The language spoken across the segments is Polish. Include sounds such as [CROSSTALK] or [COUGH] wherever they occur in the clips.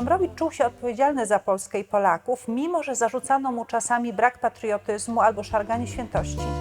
Gombrowicz czuł się odpowiedzialny za Polskę i Polaków, mimo że zarzucano mu czasami brak patriotyzmu albo szarganie świętości.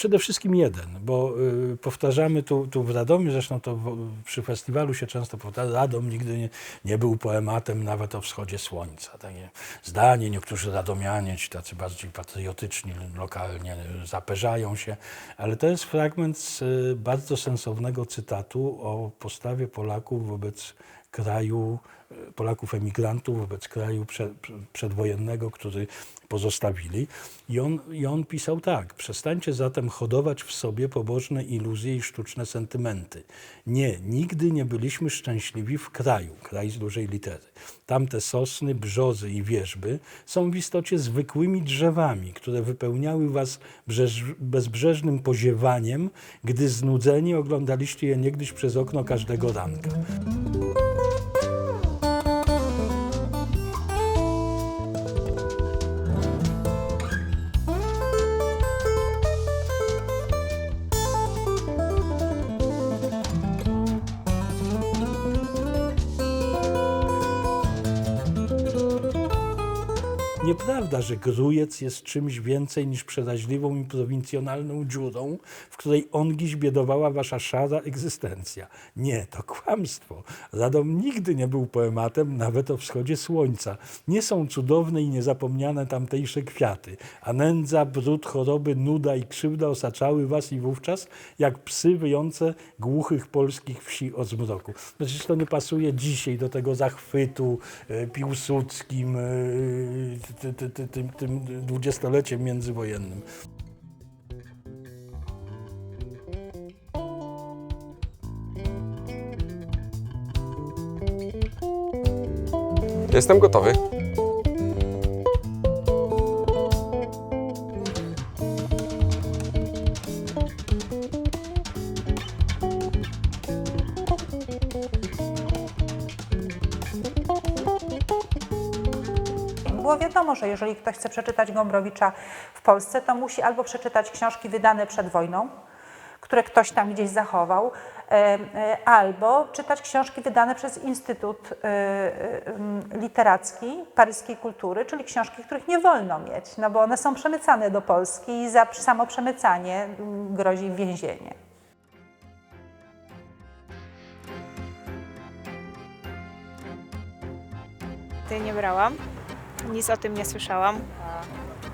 Przede wszystkim jeden, bo y, powtarzamy tu, tu w Radomiu, zresztą to przy festiwalu się często powtarza, Radom nigdy nie, nie był poematem nawet o wschodzie słońca. Takie zdanie, niektórzy radomianie, ci tacy bardziej patriotyczni, lokalnie zaperzają się, ale to jest fragment z y, bardzo sensownego cytatu o postawie Polaków wobec kraju, y, Polaków emigrantów wobec kraju prze, prze- przedwojennego, który pozostawili. I on, I on pisał tak: Przestańcie zatem hodować w sobie pobożne iluzje i sztuczne sentymenty. Nie, nigdy nie byliśmy szczęśliwi w kraju, kraj z dużej litery. Tamte sosny, brzozy i wierzby są w istocie zwykłymi drzewami, które wypełniały was brzeż, bezbrzeżnym poziewaniem, gdy znudzeni oglądaliście je niegdyś przez okno każdego ranka. Nieprawda, że Grujec jest czymś więcej niż przeraźliwą i prowincjonalną dziurą, w której ongiś biedowała wasza szara egzystencja. Nie, to kłamstwo. Radom nigdy nie był poematem, nawet o wschodzie słońca. Nie są cudowne i niezapomniane tamtejsze kwiaty, a nędza, brud, choroby, nuda i krzywda osaczały was i wówczas, jak psy wyjące głuchych polskich wsi o zmroku. Przecież to nie pasuje dzisiaj do tego zachwytu e, piłsudskim, e, ty- ty- ty- tym, tym dwudziestoleciem międzywojennym. Jestem gotowy. Było wiadomo, że jeżeli ktoś chce przeczytać Gombrowicza w Polsce, to musi albo przeczytać książki wydane przed wojną, które ktoś tam gdzieś zachował, e, e, albo czytać książki wydane przez Instytut e, Literacki Paryskiej Kultury, czyli książki, których nie wolno mieć, no bo one są przemycane do Polski i za samo przemycanie mm, grozi więzienie. Ty nie brałam. Nic o tym nie słyszałam.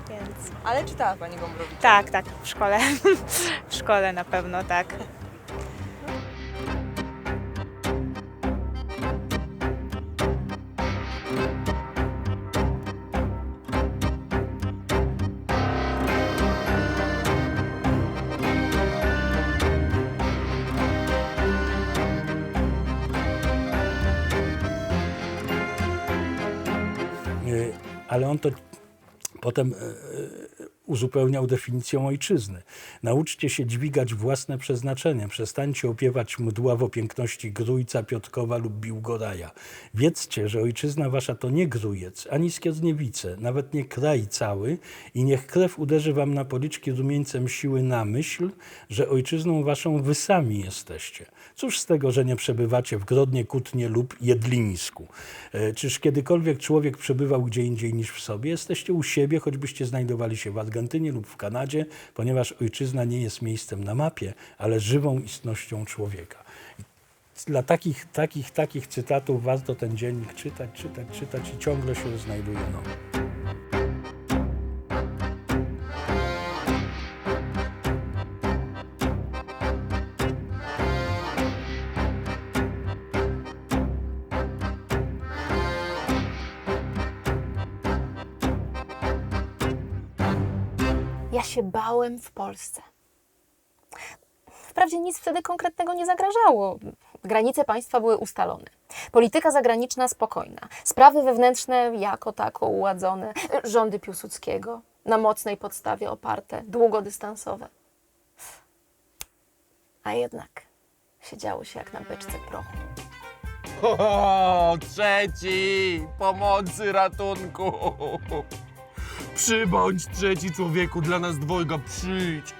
Więc Ale czytała Pani Gombrowicza? tak, tak, w szkole. [LAUGHS] w szkole na pewno tak. Ale on to potem e, e, uzupełniał definicją ojczyzny. Nauczcie się dźwigać własne przeznaczenie. Przestańcie opiewać mdławo piękności Grójca, Piotrkowa lub Biłgoraja. Wiedzcie, że ojczyzna wasza to nie Grójec, ani Skierniewice, nawet nie kraj cały i niech krew uderzy wam na policzki rumieńcem siły na myśl, że ojczyzną waszą wy sami jesteście. Cóż z tego, że nie przebywacie w Grodnie, Kutnie lub Jedlińsku? E, Czyż kiedykolwiek człowiek przebywał gdzie indziej niż w sobie? Jesteście u siebie, choćbyście znajdowali się w Argentynie lub w Kanadzie, ponieważ ojczyzna nie jest miejscem na mapie, ale żywą istnością człowieka. Dla takich, takich, takich cytatów warto ten dziennik czytać, czytać, czytać i ciągle się znajduje nowy. Się bałem w Polsce. Wprawdzie nic wtedy konkretnego nie zagrażało. Granice państwa były ustalone. Polityka zagraniczna spokojna. Sprawy wewnętrzne jako tako uładzone. Rządy Piłsudskiego na mocnej podstawie oparte, długodystansowe. A jednak siedziało się jak na beczce prochu. O, trzeci! Pomocy, ratunku! Przybądź, trzeci człowieku, dla nas dwojga, przyjdź!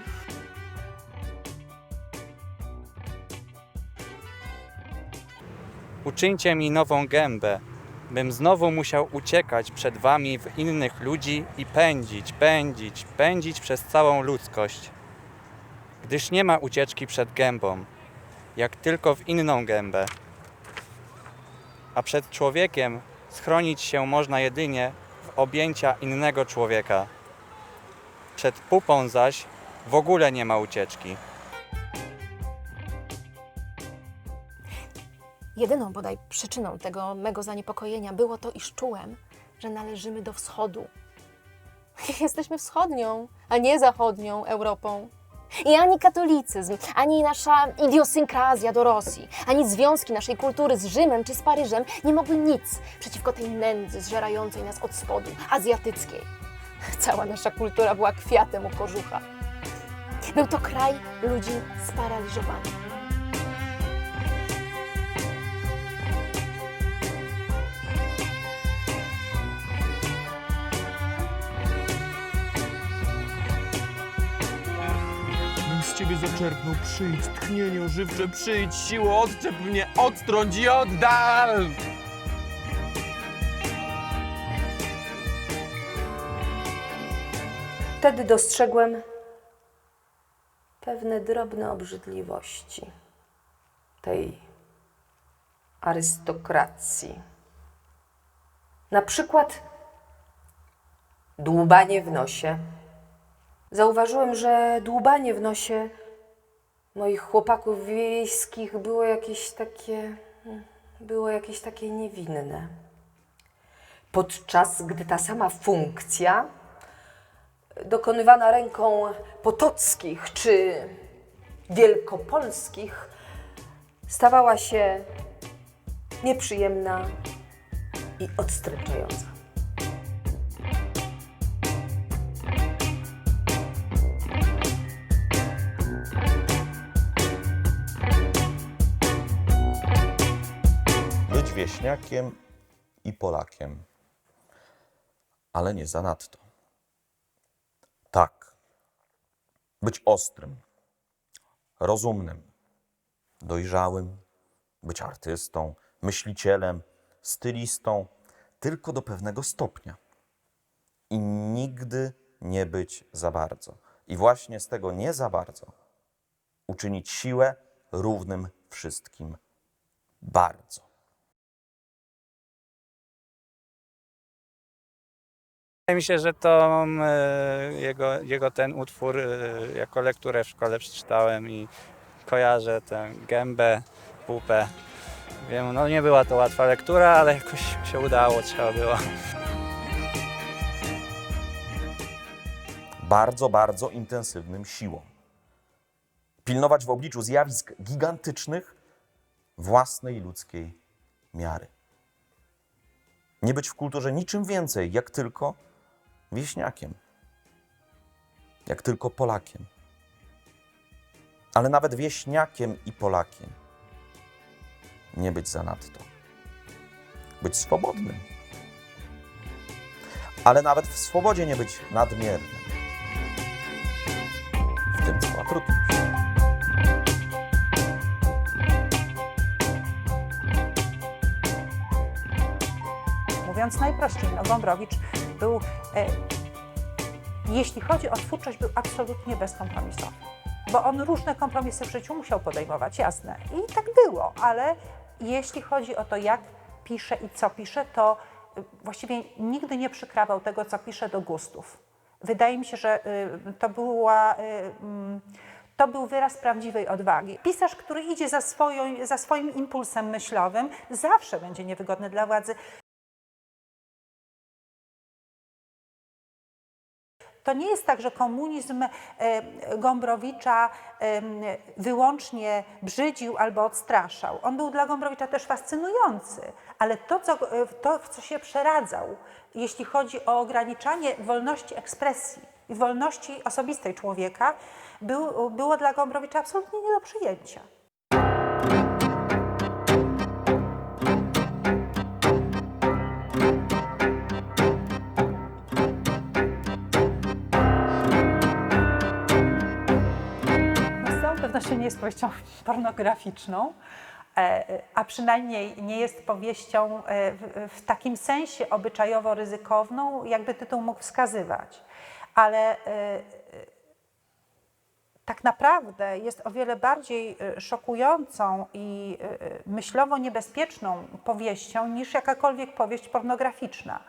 Uczyńcie mi nową gębę, bym znowu musiał uciekać przed wami w innych ludzi i pędzić, pędzić, pędzić przez całą ludzkość. Gdyż nie ma ucieczki przed gębą, jak tylko w inną gębę. A przed człowiekiem schronić się można jedynie objęcia innego człowieka. Przed pupą zaś w ogóle nie ma ucieczki. Jedyną bodaj przyczyną tego mego zaniepokojenia było to, iż czułem, że należymy do wschodu. [LAUGHS] Jesteśmy wschodnią, a nie zachodnią Europą. I ani katolicyzm, ani nasza idiosynkrazja do Rosji, ani związki naszej kultury z Rzymem czy z Paryżem nie mogły nic przeciwko tej nędzy zżerającej nas od spodu, azjatyckiej. Cała nasza kultura była kwiatem u kożucha. Był to kraj ludzi sparaliżowanych. Ciebie zaczerpnął, przyjdź, tchnienie ożywcze, przyjdź, siło, odczep mnie, odtrąć i oddal! Wtedy dostrzegłem pewne drobne obrzydliwości tej arystokracji. Na przykład dłubanie w nosie. Zauważyłem, że dłubanie w nosie moich chłopaków wiejskich było jakieś takie, było jakieś takie niewinne. Podczas gdy ta sama funkcja dokonywana ręką potockich czy wielkopolskich stawała się nieprzyjemna i odstręczająca. Być wieśniakiem i Polakiem, ale nie zanadto. Tak, być ostrym, rozumnym, dojrzałym, być artystą, myślicielem, stylistą, tylko do pewnego stopnia. I nigdy nie być za bardzo. I właśnie z tego nie za bardzo uczynić siłę równym wszystkim bardzo. Wydaje mi się, że to e, jego, jego ten utwór e, jako lekturę w szkole przeczytałem i kojarzę tę gębę, pupę. Wiem, no nie była to łatwa lektura, ale jakoś się udało, trzeba było. bardzo, bardzo intensywnym siłą. Pilnować w obliczu zjawisk gigantycznych własnej ludzkiej miary. Nie być w kulturze niczym więcej, jak tylko wieśniakiem, jak tylko Polakiem. Ale nawet wieśniakiem i Polakiem nie być zanadto. Być swobodnym. Ale nawet w swobodzie nie być nadmiernym. W tym cała trudność. Mówiąc najprościej, no Gombrowicz był, jeśli chodzi o twórczość, był absolutnie bezkompromisowy. Bo on różne kompromisy w życiu musiał podejmować, jasne. I tak było, ale jeśli chodzi o to, jak pisze i co pisze, to y, właściwie nigdy nie przykrawał tego, co pisze do gustów. Wydaje mi się, że y, to była. y, mm, To był wyraz prawdziwej odwagi. Pisarz, który idzie za, swoją, za swoim impulsem myślowym, zawsze będzie niewygodny dla władzy. To nie jest tak, że komunizm e, Gombrowicza em, wyłącznie brzydził albo odstraszał. On był dla Gombrowicza też fascynujący, ale to, co, e, to w co się przeradzał, jeśli chodzi o ograniczanie wolności ekspresji i wolności osobistej człowieka, był, było dla Gombrowicza absolutnie nie do przyjęcia. Nie jest powieścią pornograficzną, e, a przynajmniej nie jest powieścią e, w, takim sensie obyczajowo ryzykowną, jakby tytuł mógł wskazywać. Ale e, tak naprawdę jest o wiele bardziej szokującą i myślowo niebezpieczną powieścią niż jakakolwiek powieść pornograficzna.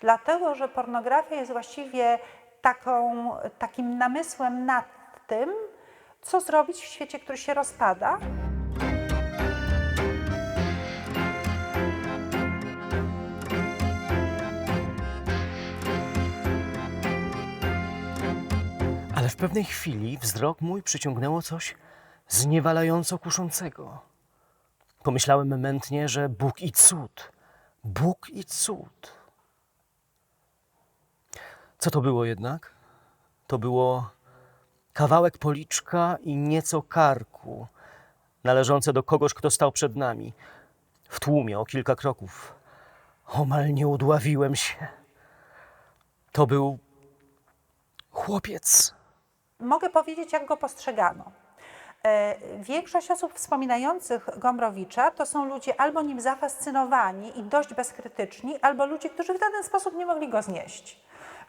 Dlatego, że pornografia jest właściwie taką, takim namysłem nad tym, co zrobić w świecie, który się rozpada. Ale w pewnej chwili wzrok mój przyciągnęło coś zniewalająco kuszącego. Pomyślałem mętnie, że Bóg i cud. Bóg i cud. Co to było jednak? To było kawałek policzka i nieco karku, należące do kogoś, kto stał przed nami. W tłumie o kilka kroków. Omal nie udławiłem się. To był chłopiec. Mogę powiedzieć, jak go postrzegano. E, Większość osób wspominających Gombrowicza to są ludzie albo nim zafascynowani i dość bezkrytyczni, albo ludzie, którzy w żaden sposób nie mogli go znieść.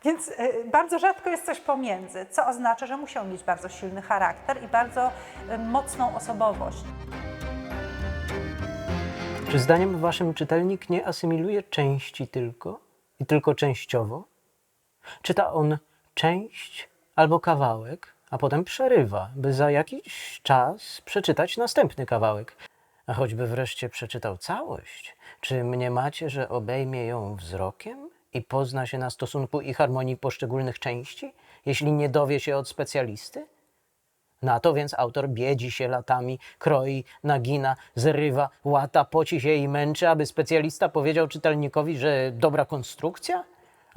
Więc e, bardzo rzadko jest coś pomiędzy, co oznacza, że musiał mieć bardzo silny charakter i bardzo e, mocną osobowość. Czy zdaniem waszym czytelnik nie asymiluje części tylko i tylko częściowo? Czyta on część albo kawałek, a potem przerywa, by za jakiś czas przeczytać następny kawałek. A choćby wreszcie przeczytał całość, czy mniemacie, że obejmie ją wzrokiem i pozna się na stosunku i harmonii poszczególnych części, jeśli nie dowie się od specjalisty? Na to więc autor biedzi się latami, kroi, nagina, zrywa, łata, poci się i męczy, aby specjalista powiedział czytelnikowi, że dobra konstrukcja?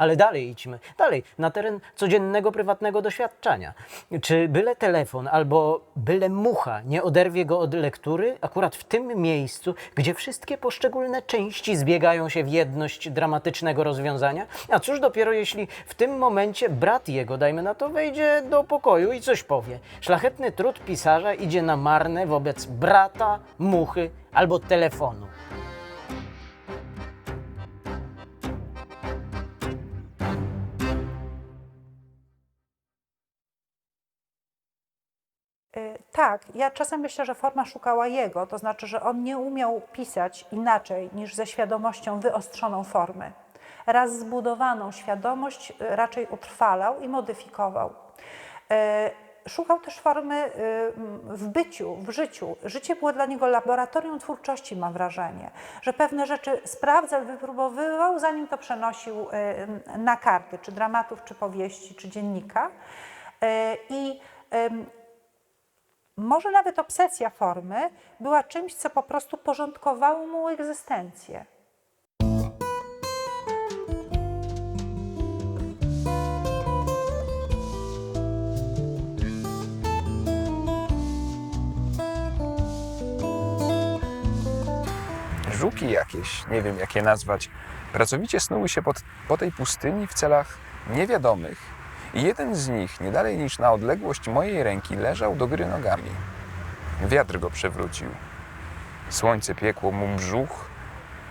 Ale dalej idźmy, dalej, na teren codziennego, prywatnego doświadczenia. Czy byle telefon albo byle mucha nie oderwie go od lektury, akurat w tym miejscu, gdzie wszystkie poszczególne części zbiegają się w jedność dramatycznego rozwiązania? A cóż dopiero, jeśli w tym momencie brat jego, dajmy na to, wejdzie do pokoju i coś powie. Szlachetny trud pisarza idzie na marne wobec brata, muchy albo telefonu. Tak, ja czasem myślę, że forma szukała jego, to znaczy, że on nie umiał pisać inaczej niż ze świadomością wyostrzoną formy. Raz zbudowaną świadomość y, raczej utrwalał i modyfikował. Y, Szukał też formy y, w byciu, w życiu. Życie było dla niego laboratorium twórczości, mam wrażenie, że pewne rzeczy sprawdzał, wypróbowywał, zanim to przenosił y, na karty, czy dramatów, czy powieści, czy dziennika. Y, I może nawet obsesja formy była czymś, co po prostu porządkowało mu egzystencję. żuki jakieś, nie wiem jak je nazwać, pracowicie snuły się pod, po tej pustyni w celach niewiadomych jeden z nich, nie dalej niż na odległość mojej ręki, leżał do góry nogami. Wiatr go przewrócił. Słońce piekło mu brzuch,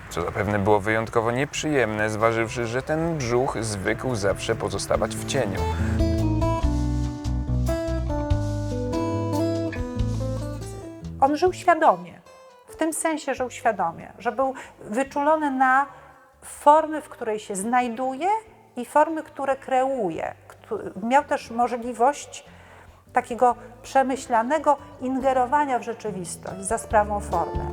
co zapewne było wyjątkowo nieprzyjemne, zważywszy, że ten brzuch zwykł zawsze pozostawać w cieniu. On żył świadomie, w tym sensie żył świadomie, że był wyczulony na formy, w której się znajduje i formy, które kreuje. Miał też możliwość takiego przemyślanego ingerowania w rzeczywistość za sprawą formy.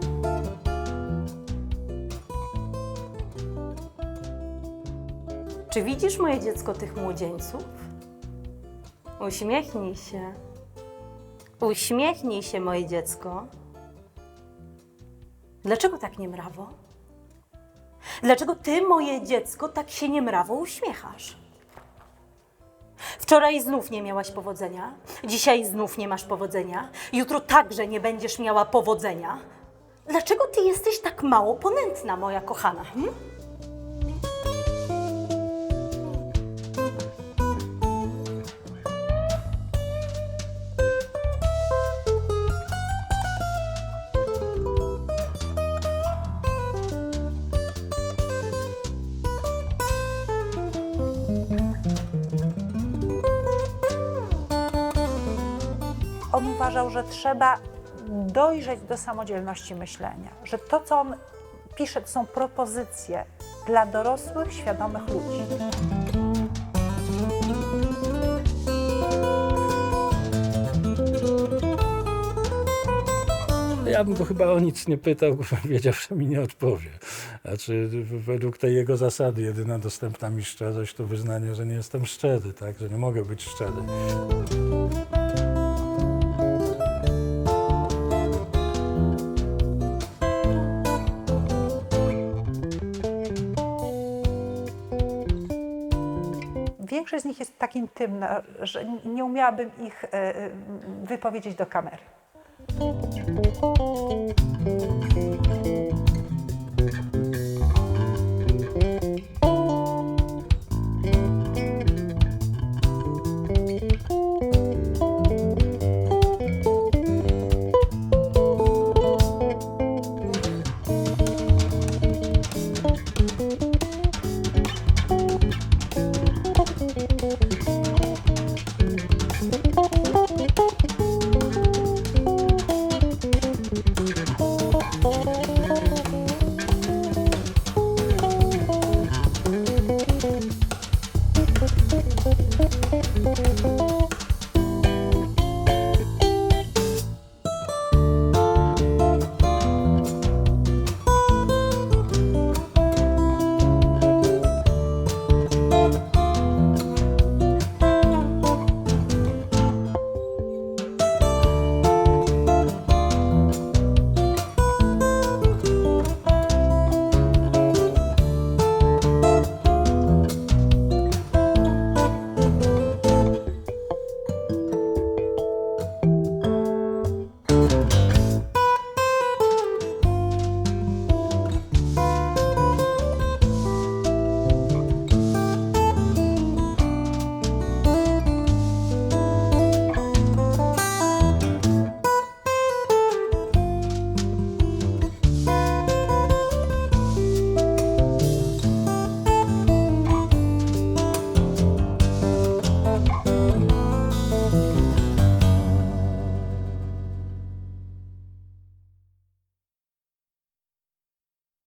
Czy widzisz, moje dziecko, tych młodzieńców? Uśmiechnij się. Uśmiechnij się, moje dziecko. Dlaczego tak niemrawo? Dlaczego ty, moje dziecko, tak się niemrawo uśmiechasz? Wczoraj znów nie miałaś powodzenia, dzisiaj znów nie masz powodzenia, jutro także nie będziesz miała powodzenia. Dlaczego ty jesteś tak mało ponętna, moja kochana? Hm? Uważał, że trzeba dojrzeć do samodzielności myślenia, że to, co on pisze, to są propozycje dla dorosłych, świadomych ludzi. Ja bym go chyba o nic nie pytał, bo [LAUGHS] wiedział, że mi nie odpowie. Znaczy, według tej jego zasady, jedyna dostępna mi szczerość to wyznanie, że nie jestem szczery, tak? że nie mogę być szczery. większość z nich jest tak intymna, no, że nie umiałabym ich e, e, wypowiedzieć do kamery. Thank you. Thank you.